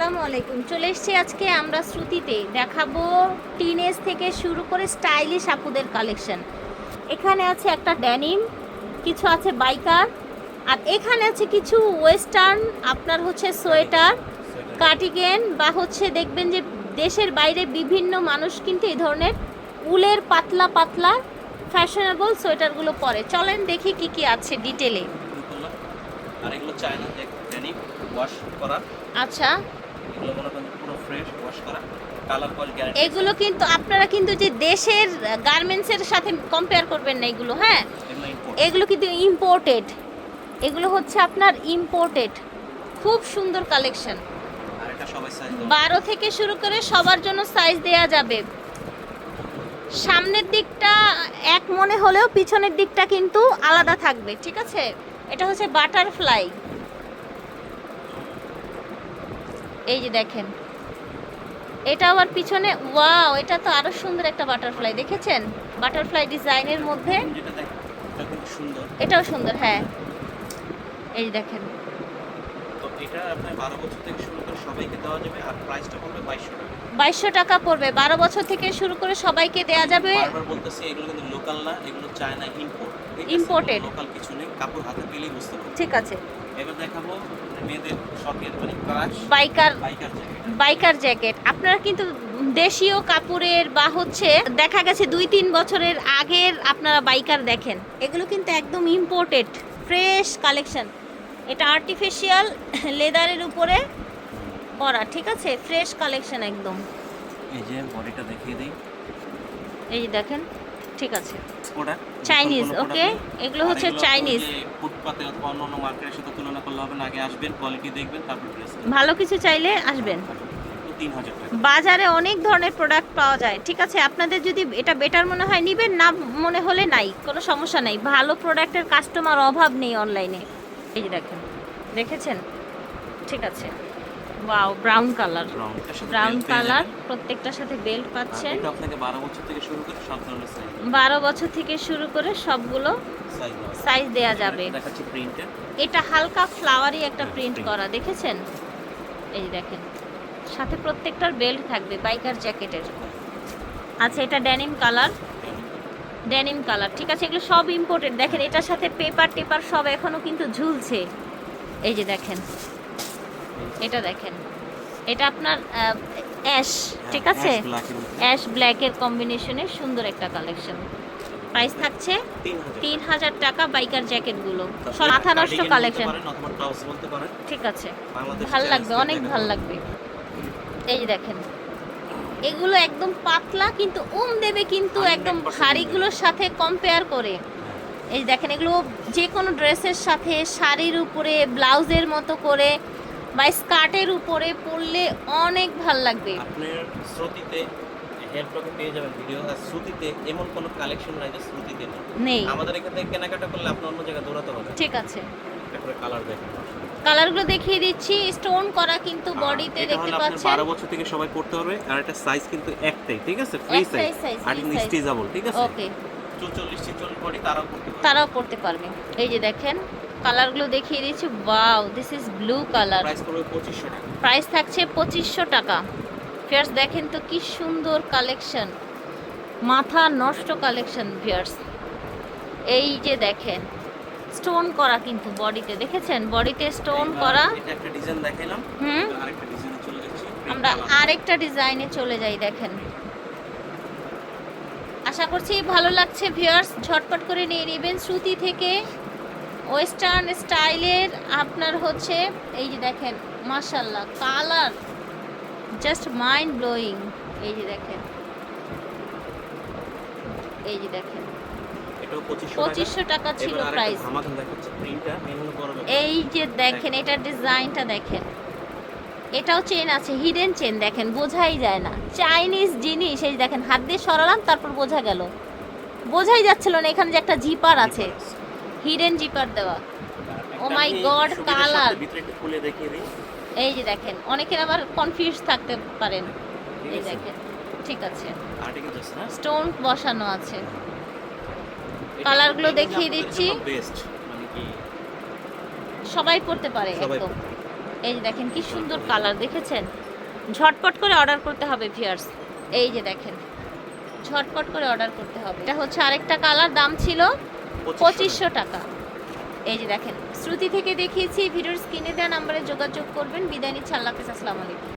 আসসালামু আলাইকুম। চলে এসেছি আজকে আমরা শ্রুতিতে। দেখাবো টিনেজ থেকে শুরু করে স্টাইলিশ আপুদের কালেকশন এখানে আছে একটা ড্যানিম কিছু আছে বাইকার আর এখানে আছে কিছু ওয়েস্টার্ন আপনার হচ্ছে সোয়েটার কার্টিগেন বা হচ্ছে দেখবেন যে দেশের বাইরে বিভিন্ন মানুষ কিন্তু এই ধরনের উলের পাতলা পাতলা ফ্যাশনেবল সোয়েটারগুলো পরে। চলেন দেখি কি কি আছে ডিটেলে আর এগুলো চায়না ডেনিম ওয়াশ করা আচ্ছা। এগুলো মনে করেন পুরো ফ্রেশ ওয়াশ করা কালার কোয়ালিটি গ্যারান্টি এগুলো কিন্তু আপনারা কিন্তু যে দেশের গার্মেন্টসের সাথে কম্পেয়ার করবেন না এগুলো হ্যাঁ? এগুলো কিন্তু ইম্পোর্টেড এগুলো হচ্ছে আপনার ইম্পোর্টেড খুব সুন্দর কালেকশন বারো থেকে শুরু করে সবার জন্য সাইজ দেয়া যাবে। সামনের দিকটা এক মনে হলেও পিছনের দিকটা কিন্তু আলাদা থাকবে ঠিক আছে? এটা হচ্ছে বাটারফ্লাই এই যে দেখেন। এটা আবার পিছনে ওয়াও এটা তো আরও সুন্দর একটা বাটারফ্লাই দেখেছেন? বাটারফ্লাই ডিজাইনের মধ্যে এটাও সুন্দর হ্যাঁ। এই যে দেখেন। এটা আপনার বারো বছর থেকে শুরু করে সবাইকে দেওয়া যাবে আর প্রাইসটা পড়বে বাইশশো টাকা। পড়বে। বারো বছর থেকে শুরু করে সবাইকে দেয়া যাবে। বারবার বলতেছি এগুলো কিন্তু লোকাল না এগুলো চায়না ইম্পোর্ট Imported. লোকাল কিছু নেই কাপড় হাতে পেলেই বুঝতে পারবে ঠিক আছে। এবার দেখাবো মেয়েদের শখের মানে crush biker biker jacket biker jacket আপনারা কিন্তু দেশীয় কাপড়ের বা হচ্ছে দেখা গেছে দুই তিন বছরের আগের আপনারা বাইকার দেখেন। এগুলো কিন্তু একদম ইম্পোর্টেড ফ্রেশ কালেকশন এটা আর্টিফিশিয়াল লেদারের উপরে করা ঠিক আছে? ফ্রেশ কালেকশন একদম। এই যে বডিটা দেখিয়ে দিই। এই দেখেন ঠিক আছে। প্রোডাক্ট চাইনিজ ওকে এগুলো হচ্ছে চাইনিজ ফুটপাতে অথবা অন্য মার্কেটের সাথে তুলনা করলে হবে না আগে আসবেন কোয়ালিটি দেখবেন তারপর ড্রেস ভালো কিছু চাইলে আসবেন। টাকা। বাজারে অনেক ধরনের প্রোডাক্ট পাওয়া যায় ঠিক আছে? আপনাদের যদি এটা বেটার মনে হয় নিবেন না মনে হলে নাই কোনো সমস্যা নাই। ভালো প্রোডাক্টের কাস্টমার অভাব নেই অনলাইনে এই দেখেন দেখেছেন? ঠিক আছে। Wow brown colour brown colour প্রত্যেকটার সাথে বেল্ট পাচ্ছেন এটা আপনাকে বারো বছর থেকে শুরু করে সব ধরনের সাইজ বারো বছর থেকে শুরু করে সবগুলো সাইজ দেয়া যাবে। এটা হালকা ফ্লাওয়ারি একটা হ্যাঁ, প্রিন্ট করা দেখেছেন? এই যে দেখেন। সাথে প্রত্যেকটার বেল্ট থাকবে বাইকার জ্যাকেটের আচ্ছা এটা ড্যানিম কালার ডেনিম কালার ঠিক আছে? এগুলো সব ইম্পোর্টেড দেখেন এটার সাথে পেপার টেপার সব এখনও কিন্তু ঝুলছে। এই যে দেখেন। এটা দেখেন। এটা আপনার অ্যাশ ঠিক আছে? অ্যাশ ব্ল্যাকের কম্বিনেশনে সুন্দর একটা কালেকশন প্রাইস থাকছে তিন হাজার টাকা বাইকার জ্যাকেটগুলো মাথা নষ্ট কালেকশন ঠিক আছে। ভালো লাগবে অনেক ভালো লাগবে। এই দেখেন। এগুলো একদম পাতলা কিন্তু উম দেবে কিন্তু একদম। ভারীগুলোর সাথে কম্পেয়ার করে। এই দেখেন এগুলো যে কোনো ড্রেসের সাথে শাড়ির উপরে ব্লাউজের মতো করে বা স্কার্টের উপরে পরলে অনেক ভালো লাগবে। আপনার শ্রুতিতে হেয়ারটকে পেয়ে যাবেন ভিডিও আর শ্রুতিতে এমন কোনো কালেকশন নাই যে শ্রুতিতে নেই। আমাদের এখান থেকে কেনাকাটা করলে আপনি অন্য জায়গায় দৌড়াতে হবে ঠিক আছে। তারপরে কালার দেখেন। কালারগুলো দেখিয়ে দিচ্ছি স্টোন করা কিন্তু বডিতে দেখতে পাচ্ছেন। বারো বছর থেকে সবাই পড়তে পারবে আর এটা সাইজ কিন্তু একটাই ঠিক আছে? ফ্রি সাইজ আর স্টিচেবল ঠিক আছে? ওকে চৌচল্লিশ ছিচল্লিশ বডি তারাও পড়তে পারবে। তারাও পড়তে পারবে। এই যে দেখেন কালারগুলো দেখিয়ে দিচ্ছি wow this is blue colour price থাকছে পঁচিশশো টাকা। ফিয়ার্স দেখেন তো কি সুন্দর কালেকশন মাথা নষ্ট কালেকশন ফিয়ার্স এই যে দেখেন স্টোন করা কিন্তু বডিতে। দেখেছেন? বডিতে স্টোন করা। এটা একটা ডিজাইন দেখাইলাম। হুম? আরেকটা ডিজাইনে চলে যাচ্ছি। আমরা আরেকটা ডিজাইনে চলে যাই দেখেন। আশা করছি ভালো লাগছে ভিউয়ার্স ঝটপট করে নিয়ে নেবেন। শ্রুতি থেকে ওয়েস্টার্ন স্টাইলের আপনার হচ্ছে এই যে দেখেন মাশাল্লাহ কালার জাস্ট মাইন্ড ব্লোয়িং এই যে দেখেন। এই যে দেখেন। পঁচিশশো টাকা। ছিল প্রাইস। এই যে দেখেন এটার ডিজাইনটা দেখেন। এটাও চেন আছে হিডেন চেন দেখেন বোঝাই যায় না। চাইনিজ জিনিস এই যে দেখেন হাত দিয়ে সরালাম তারপর বোঝা গেল। বোঝাই যাচ্ছিল না এখানে যে একটা জিপার আছে। হিডেন জিপার দেওয়া। ও মাই গড খুলে দেখিয়ে দিই এই যে দেখেন অনেকের আবার কনফিউজ থাকতে পারেন। এই দেখেন ঠিক আছে। স্টোন বসানো আছে। কালারগুলো দেখিয়ে দিচ্ছি। মানে কি? সবাই পড়তে পারে একদম এই যে দেখেন কি সুন্দর কালার দেখেছেন? ঝটপট করে অর্ডার করতে হবে ভিয়ার্স এই যে দেখেন ঝটপট করে অর্ডার করতে হবে। এটা হচ্ছে আরেকটা কালার দাম ছিল পঁচিশশো টাকা। এই যে দেখেন, শ্রুতি থেকে দেখিয়েছি, ভিডিওর স্ক্রিনে দেওয়া নাম্বারে যোগাযোগ করবেন। বিদায় নিচ্ছি, আল্লাহ হাফেজ, আসসালামু আলাইকুম।